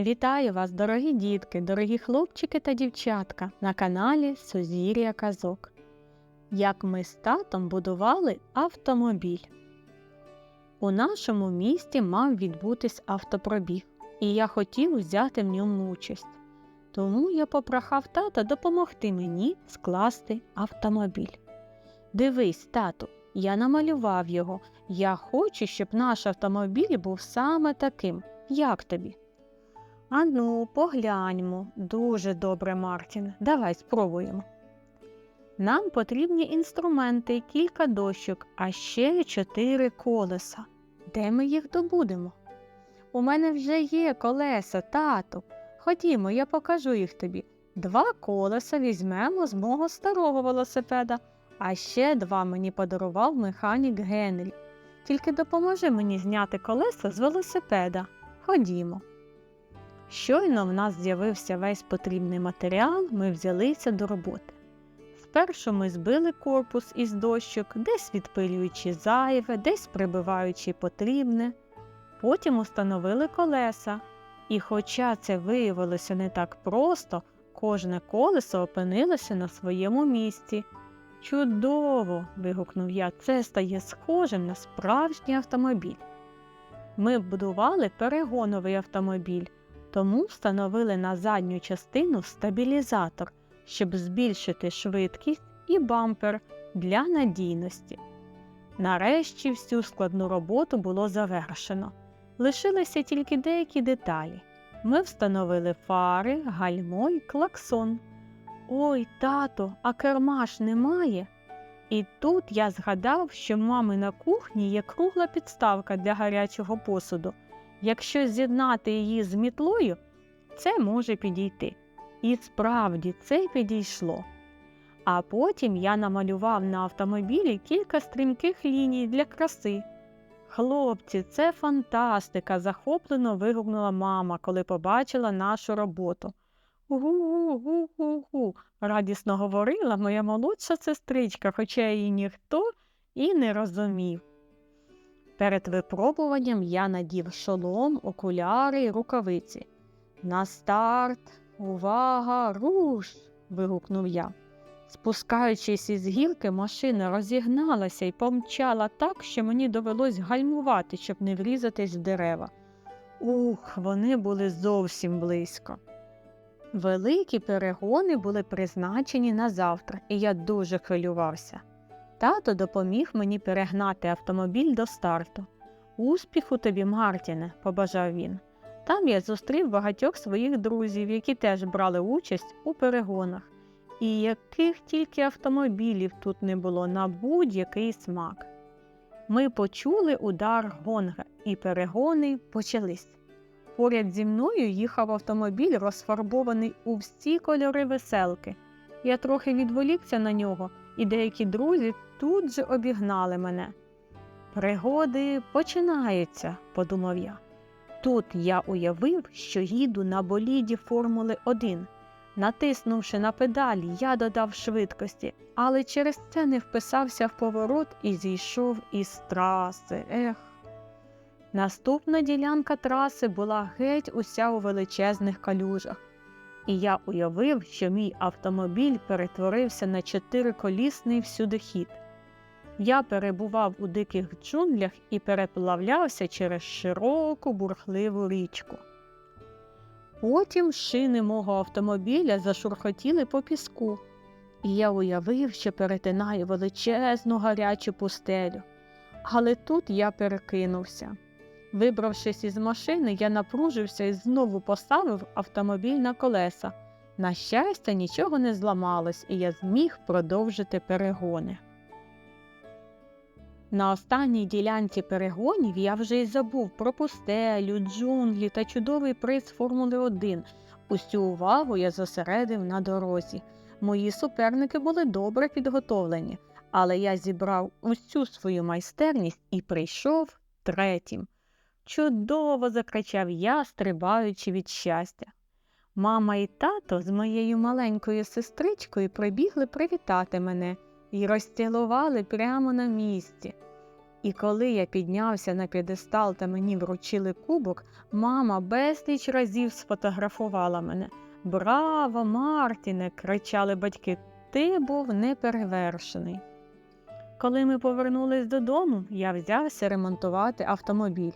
Вітаю вас, дорогі дітки, дорогі хлопчики та дівчатка на каналі Сузір'я Казок. Як ми з татом будували автомобіль. У нашому місті мав відбутись автопробіг, і я хотів взяти в ньому участь. Тому я попрохав тата допомогти мені скласти автомобіль. Дивись, тату, я намалював його. Я хочу, щоб наш автомобіль був саме таким. Як тобі? Ану, погляньмо. Дуже добре, Мартін. Давай спробуємо. Нам потрібні інструменти, кілька дощок, а ще чотири колеса. Де ми їх добудемо? У мене вже є колеса, тату. Ходімо, я покажу їх тобі. Два колеса візьмемо з мого старого велосипеда, а ще два мені подарував механік Генрі. Тільки допоможи мені зняти колеса з велосипеда. Ходімо. Щойно в нас з'явився весь потрібний матеріал, ми взялися до роботи. Спершу ми збили корпус із дощок, десь відпилюючи зайве, десь прибиваючи потрібне. Потім установили колеса. І хоча це виявилося не так просто, кожне колесо опинилося на своєму місці. Чудово! вигукнув я, це стає схожим на справжній автомобіль. Ми будували перегоновий автомобіль, тому встановили на задню частину стабілізатор, щоб збільшити швидкість і бампер для надійності. Нарешті всю складну роботу було завершено. Лишилися тільки деякі деталі. Ми встановили фари, гальмо й клаксон. Ой, тато, а кермаш немає. І тут я згадав, що в мами на кухні є кругла підставка для гарячого посуду. Якщо з'єднати її з мітлою, це може підійти. І справді це підійшло. А потім я намалював на автомобілі кілька стрімких ліній для краси. Хлопці, це фантастика! захоплено вигукнула мама, коли побачила нашу роботу. Гу-гу-гу-гу-гу, радісно говорила моя молодша сестричка, хоча її ніхто і не розумів. Перед випробуванням я надів шолом, окуляри й рукавиці. На старт, увага, руш. вигукнув я. Спускаючись із гірки, машина розігналася і помчала так, що мені довелось гальмувати, щоб не врізатись в дерева. Ух, вони були зовсім близько. Великі перегони були призначені на завтра, і я дуже хвилювався. Тато допоміг мені перегнати автомобіль до старту. Успіху тобі, Мартіне, побажав він. Там я зустрів багатьох своїх друзів, які теж брали участь у перегонах, і яких тільки автомобілів тут не було на будь-який смак. Ми почули удар гонга, і перегони почались. Поряд зі мною їхав автомобіль, розфарбований у всі кольори веселки. Я трохи відволікся на нього, і деякі друзі тут же обігнали мене. Пригоди починаються, подумав я. Тут я уявив, що їду на боліді Формули 1. Натиснувши на педалі, я додав швидкості, але через це не вписався в поворот і зійшов із траси. Ех. Наступна ділянка траси була геть уся у величезних калюжах, і я уявив, що мій автомобіль перетворився на чотириколісний всюдихід. Я перебував у диких джунглях і переплавлявся через широку бурхливу річку. Потім шини мого автомобіля зашурхотіли по піску, і я уявив, що перетинаю величезну гарячу пустелю. Але тут я перекинувся. Вибравшись із машини, я напружився і знову поставив автомобіль на колеса. На щастя, нічого не зламалось, і я зміг продовжити перегони. На останній ділянці перегонів я вже й забув про пустелю, джунглі та чудовий приз Формули 1. Усю увагу я зосередив на дорозі. Мої суперники були добре підготовлені, але я зібрав усю свою майстерність і прийшов третім. Чудово! закричав я, стрибаючи від щастя. Мама і тато з моєю маленькою сестричкою прибігли привітати мене і розцілували прямо на місці. І коли я піднявся на п'єдестал та мені вручили кубок, мама безліч разів сфотографувала мене. Браво, Мартіне! кричали батьки. Ти був неперевершений. Коли ми повернулись додому, я взявся ремонтувати автомобіль,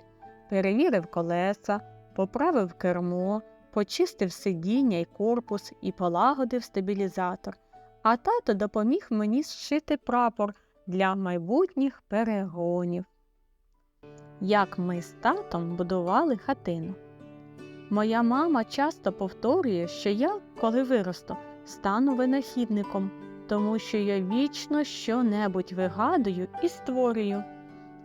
перевірив колеса, поправив кермо, почистив сидіння й корпус і полагодив стабілізатор. А тато допоміг мені зшити прапор для майбутніх перегонів. Як ми з татом будували хатину. Моя мама часто повторює, що я, коли виросту, стану винахідником, тому що я вічно що-небудь вигадую і створюю.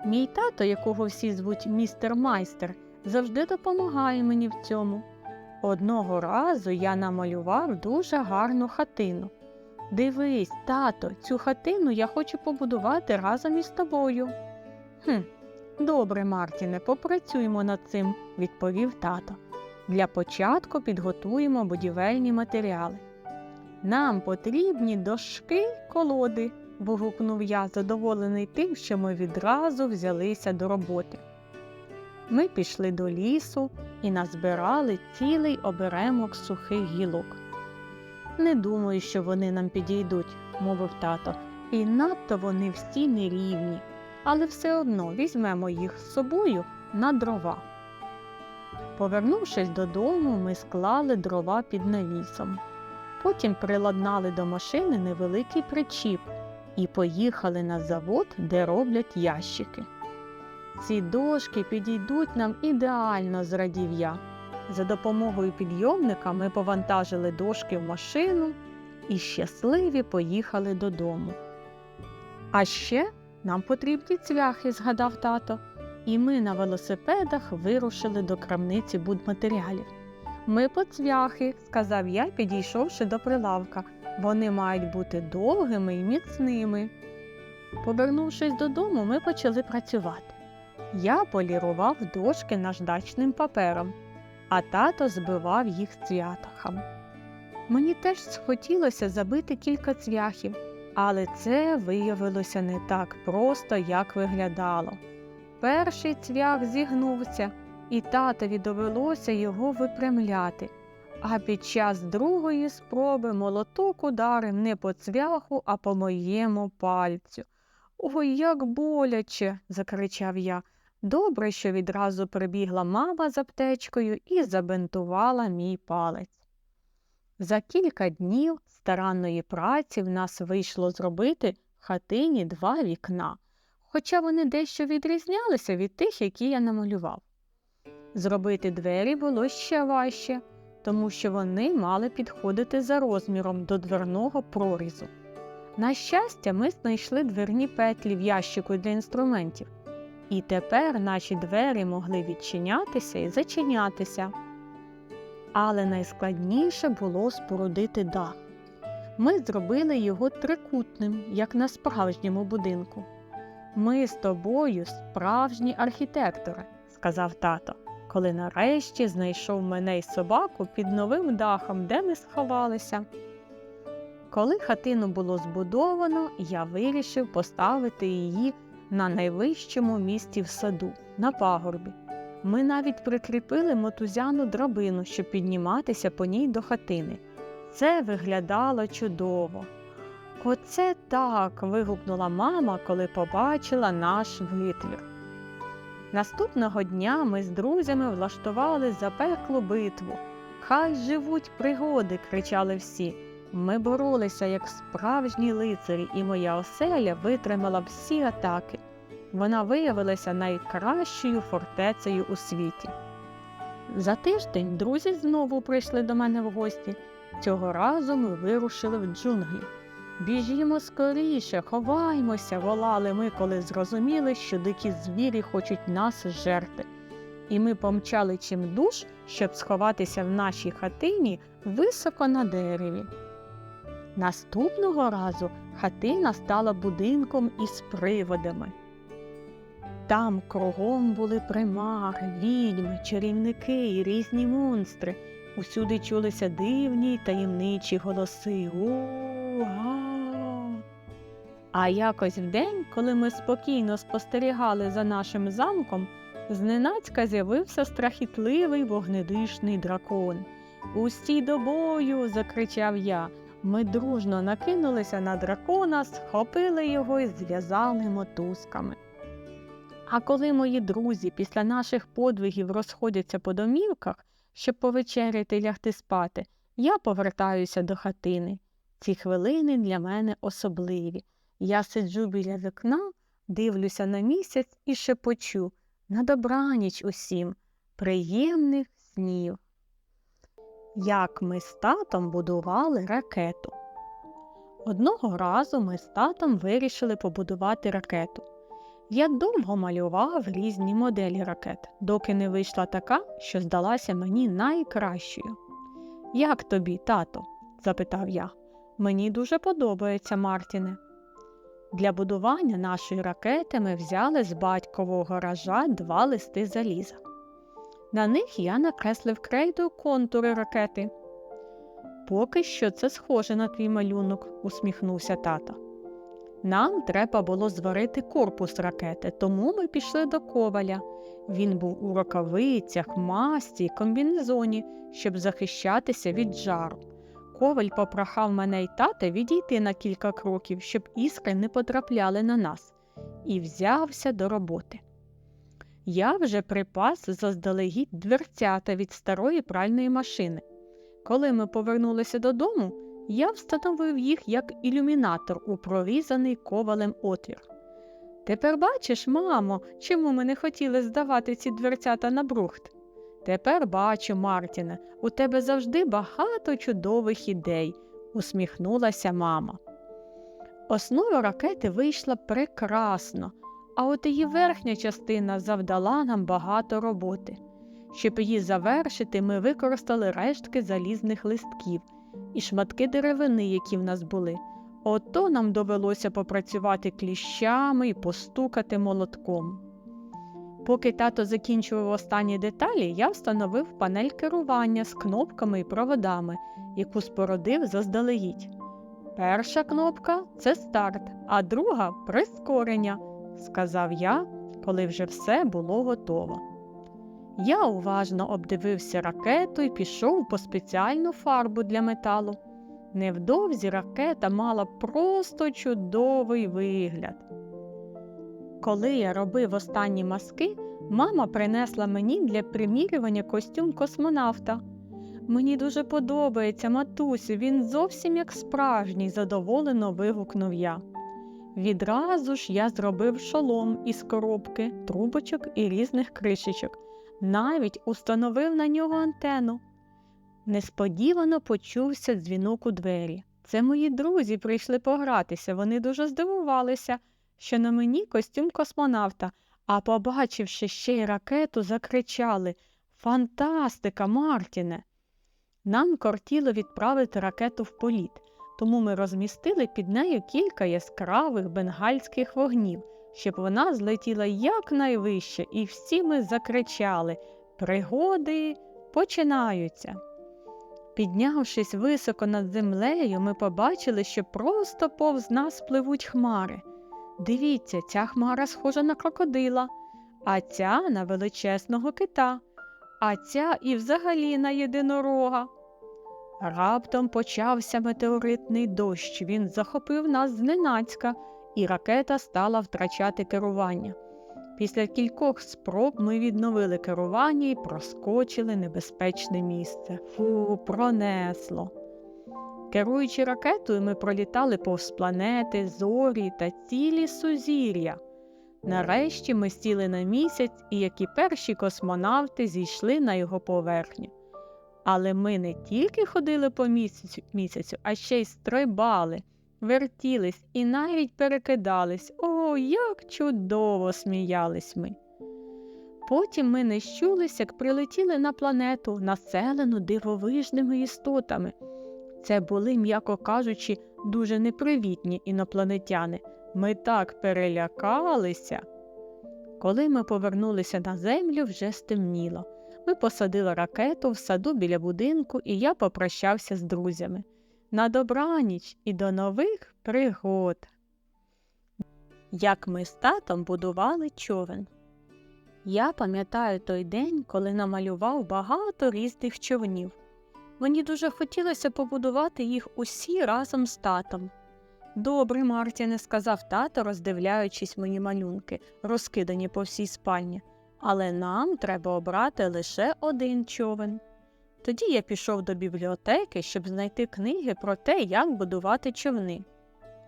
Мій тато, якого всі звуть містер майстер, завжди допомагає мені в цьому. Одного разу я намалював дуже гарну хатину. Дивись, тато, цю хатину я хочу побудувати разом із тобою. Хм, добре, Мартіне, попрацюємо над цим, відповів тато. Для початку підготуємо будівельні матеріали. Нам потрібні дошки й колоди, вигукнув я, задоволений тим, що ми відразу взялися до роботи. Ми пішли до лісу і назбирали цілий оберемок сухих гілок. Не думаю, що вони нам підійдуть, мовив тато, і надто вони всі нерівні, але все одно візьмемо їх з собою на дрова. Повернувшись додому, ми склали дрова під навісом. Потім приладнали до машини невеликий причіп і поїхали на завод, де роблять ящики. Ці дошки підійдуть нам ідеально, зрадів я. За допомогою підйомника ми повантажили дошки в машину і щасливі поїхали додому. А ще нам потрібні цвяхи, згадав тато, і ми на велосипедах вирушили до крамниці будматеріалів. Ми по цвяхи, сказав я, підійшовши до прилавка. Вони мають бути довгими і міцними. Повернувшись додому, ми почали працювати. Я полірував дошки наждачним папером, а тато збивав їх цвятахом. Мені теж схотілося забити кілька цвяхів, але це виявилося не так просто, як виглядало. Перший цвях зігнувся, і татові довелося його випрямляти, а під час другої спроби молоток ударив не по цвяху, а по моєму пальцю. Ой, як боляче, закричав я. Добре, що відразу прибігла мама з аптечкою і забинтувала мій палець. За кілька днів старанної праці в нас вийшло зробити в хатині два вікна, хоча вони дещо відрізнялися від тих, які я намалював. Зробити двері було ще важче, тому що вони мали підходити за розміром до дверного прорізу. На щастя, ми знайшли дверні петлі в ящику для інструментів, і тепер наші двері могли відчинятися і зачинятися. Але найскладніше було спорудити дах. Ми зробили його трикутним, як на справжньому будинку. Ми з тобою справжні архітектори, сказав тато, коли нарешті знайшов мене й собаку під новим дахом, де ми сховалися. Коли хатину було збудовано, я вирішив поставити її на найвищому місці в саду, на пагорбі. Ми навіть прикріпили мотузяну драбину, щоб підніматися по ній до хатини. Це виглядало чудово. Оце так. вигукнула мама, коли побачила наш витвір. Наступного дня ми з друзями влаштували запеклу битву. Хай живуть пригоди, кричали всі. Ми боролися як справжні лицарі, і моя оселя витримала всі атаки. Вона виявилася найкращою фортецею у світі. За тиждень друзі знову прийшли до мене в гості. Цього разу ми вирушили в джунглі. Біжімо скоріше, ховаймося, волали ми, коли зрозуміли, що дикі звірі хочуть нас жерти. І ми помчали чим душ, щоб сховатися в нашій хатині високо на дереві. Наступного разу хатина стала будинком із приводами. Там кругом були примари, відьми, чарівники і різні монстри. Усюди чулися дивні й таємничі голоси. О-га! А якось вдень, коли ми спокійно спостерігали за нашим замком, зненацька з'явився страхітливий вогнедишний дракон. Устій до бою. закричав я. Ми дружно накинулися на дракона, схопили його і зв'язали мотузками. А коли мої друзі після наших подвигів розходяться по домівках, щоб повечеряти й лягти спати, я повертаюся до хатини. Ці хвилини для мене особливі. Я сиджу біля вікна, дивлюся на місяць і шепочу на добраніч усім, приємних снів. Як ми з татом будували ракету. Одного разу ми з татом вирішили побудувати ракету. Я довго малював різні моделі ракет, доки не вийшла така, що здалася мені найкращою. Як тобі, тато? запитав я. Мені дуже подобається, Мартіне. Для будування нашої ракети ми взяли з батькового гаража два листи заліза. На них я накреслив крейдою контури ракети. Поки що це схоже на твій малюнок, усміхнувся тато. Нам треба було зварити корпус ракети, тому ми пішли до коваля. Він був у рукавицях, масті комбінезоні, щоб захищатися від жару. Коваль попрохав мене й тата відійти на кілька кроків, щоб іскри не потрапляли на нас, і взявся до роботи. Я вже припас заздалегідь дверцята від старої пральної машини. Коли ми повернулися додому, я встановив їх як ілюмінатор у прорізаний ковалем отвір. Тепер бачиш, мамо, чому ми не хотіли здавати ці дверцята на брухт? Тепер бачу, Мартіне, у тебе завжди багато чудових ідей, усміхнулася мама. Основа ракети вийшла прекрасно, а от її верхня частина завдала нам багато роботи. Щоб її завершити, ми використали рештки залізних листків і шматки деревини, які в нас були. Ото нам довелося попрацювати кліщами і постукати молотком. Поки тато закінчував останні деталі, я встановив панель керування з кнопками і проводами, яку спородив заздалегідь. Перша кнопка це старт, а друга прискорення, сказав я, коли вже все було готово. Я уважно обдивився ракету і пішов по спеціальну фарбу для металу. Невдовзі ракета мала просто чудовий вигляд. Коли я робив останні маски, мама принесла мені для примірювання костюм космонавта. Мені дуже подобається, матусю, він зовсім як справжній, задоволено вигукнув я. Відразу ж я зробив шолом із коробки, трубочок і різних кришечок, навіть установив на нього антенну. Несподівано почувся дзвінок у двері. Це мої друзі прийшли погратися, вони дуже здивувалися що на мені костюм космонавта, а, побачивши ще й ракету, закричали Фантастика, Мартіне! Нам кортіло відправити ракету в політ, тому ми розмістили під нею кілька яскравих бенгальських вогнів, щоб вона злетіла якнайвище, і всі ми закричали Пригоди починаються. Піднявшись високо над землею, ми побачили, що просто повз нас пливуть хмари. Дивіться, ця хмара схожа на крокодила, а ця на величезного кита, а ця і взагалі на єдинорога. Раптом почався метеоритний дощ, він захопив нас зненацька, і ракета стала втрачати керування. Після кількох спроб ми відновили керування і проскочили небезпечне місце. Фу, пронесло. Керуючи ракетою, ми пролітали повз планети, зорі та цілі сузір'я. Нарешті ми сіли на місяць і, як і перші космонавти, зійшли на його поверхню. Але ми не тільки ходили по місяцю, місяцю, а ще й стрибали, вертілись і навіть перекидались. О, як чудово сміялись ми! Потім ми не щулись, як прилетіли на планету, населену дивовижними істотами. Це були, м'яко кажучи, дуже непривітні інопланетяни. Ми так перелякалися. Коли ми повернулися на землю, вже стемніло. Ми посадили ракету в саду біля будинку, і я попрощався з друзями. На добраніч і до нових пригод. як ми з татом будували човен. Я пам'ятаю той день, коли намалював багато різних човнів. Мені дуже хотілося побудувати їх усі разом з татом. Добре, Мартіне, сказав тато, роздивляючись мої малюнки, розкидані по всій спальні, але нам треба обрати лише один човен. Тоді я пішов до бібліотеки, щоб знайти книги про те, як будувати човни.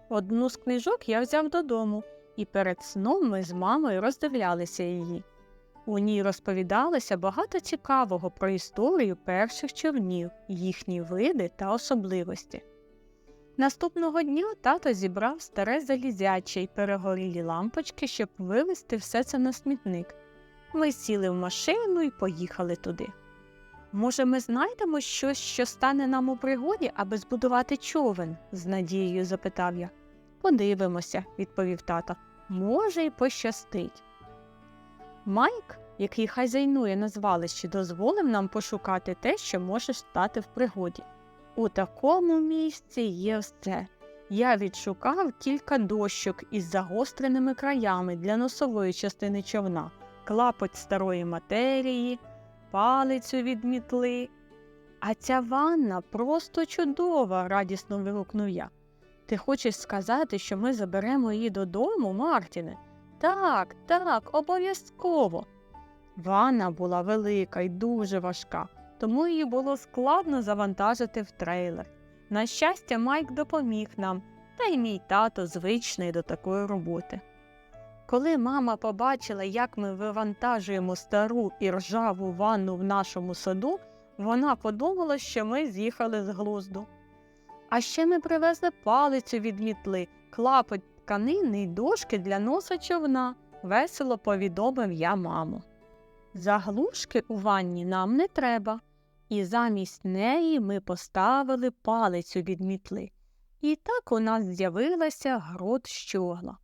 Одну з книжок я взяв додому, і перед сном ми з мамою роздивлялися її. У ній розповідалося багато цікавого про історію перших човнів, їхні види та особливості. Наступного дня тато зібрав старе залізяче й перегорілі лампочки, щоб вивезти все це на смітник. Ми сіли в машину і поїхали туди. Може, ми знайдемо щось, що стане нам у пригоді, аби збудувати човен? з надією запитав я. Подивимося, відповів тато. Може, й пощастить. Майк, який хазяйнує на звалищі, дозволив нам пошукати те, що може стати в пригоді. У такому місці є все. Я відшукав кілька дощок із загостреними краями для носової частини човна, клапоть старої матерії, палицю від мітли. А ця ванна просто чудова, радісно вигукнув я. Ти хочеш сказати, що ми заберемо її додому, Мартіне? Так, так, обов'язково. Ванна була велика і дуже важка, тому її було складно завантажити в трейлер. На щастя, Майк допоміг нам, та й мій тато звичний до такої роботи. Коли мама побачила, як ми вивантажуємо стару і ржаву ванну в нашому саду, вона подумала, що ми з'їхали з глузду. А ще ми привезли палицю від мітли, клапоть тканини й дошки для носа човна, весело повідомив я маму. Заглушки у ванні нам не треба, і замість неї ми поставили палицю від мітли. І так у нас з'явилася грот щогла.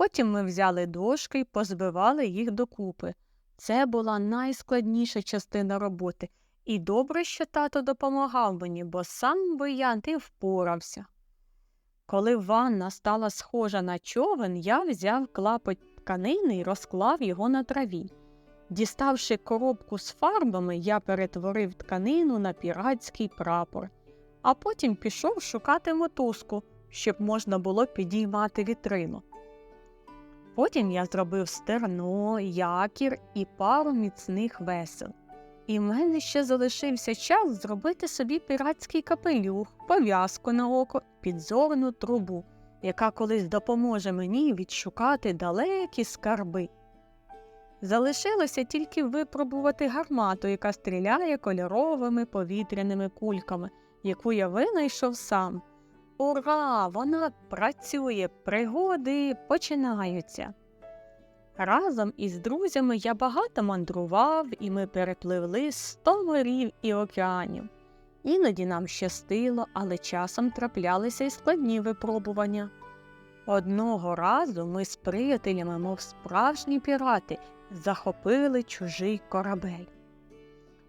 Потім ми взяли дошки й позбивали їх докупи. Це була найскладніша частина роботи, і добре, що тато допомагав мені, бо сам би я не впорався. Коли ванна стала схожа на човен, я взяв клапоть тканини і розклав його на траві. Діставши коробку з фарбами, я перетворив тканину на піратський прапор, а потім пішов шукати мотузку, щоб можна було підіймати вітрину. Потім я зробив стерно, якір і пару міцних весел. І в мене ще залишився час зробити собі піратський капелюх, пов'язку на око, підзорну трубу, яка колись допоможе мені відшукати далекі скарби. Залишилося тільки випробувати гармату, яка стріляє кольоровими повітряними кульками, яку я винайшов сам. Ура! Вона працює, пригоди починаються. Разом із друзями я багато мандрував, і ми перепливли сто морів і океанів. Іноді нам щастило, але часом траплялися й складні випробування. Одного разу ми з приятелями, мов справжні пірати, захопили чужий корабель.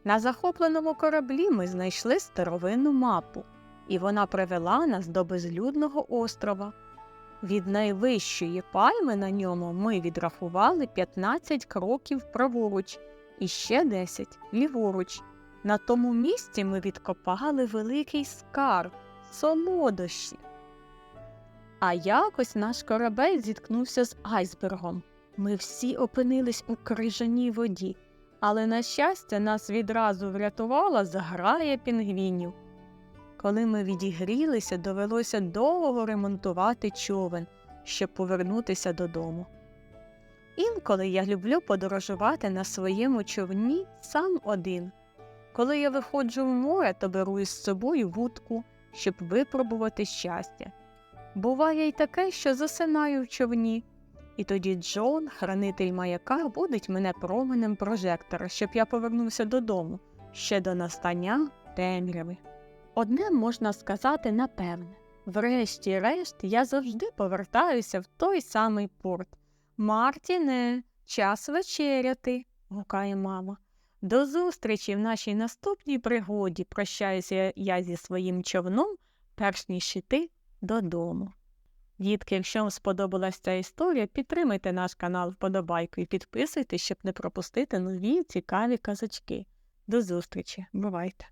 На захопленому кораблі ми знайшли старовинну мапу, і вона привела нас до безлюдного острова. Від найвищої пальми на ньому ми відрахували 15 кроків праворуч і ще 10 ліворуч. На тому місці ми відкопали великий скарб, солодощі. А якось наш корабель зіткнувся з айсбергом. Ми всі опинились у крижаній воді, але, на щастя, нас відразу врятувала зграя пінгвінів. Коли ми відігрілися, довелося довго ремонтувати човен, щоб повернутися додому. Інколи я люблю подорожувати на своєму човні сам один. Коли я виходжу в море, то беру із собою вудку, щоб випробувати щастя. Буває й таке, що засинаю в човні, і тоді Джон, хранитель маяка, будить мене променем прожектора, щоб я повернувся додому ще до настання темряви. Одне можна сказати напевне врешті-решт я завжди повертаюся в той самий порт. Мартіне, час вечеряти, гукає мама. До зустрічі в нашій наступній пригоді прощаюся я зі своїм човном, перш ніж іти додому. Дітки, якщо вам сподобалась ця історія, підтримайте наш канал вподобайкою і підписуйтесь, щоб не пропустити нові цікаві казочки. До зустрічі, бувайте!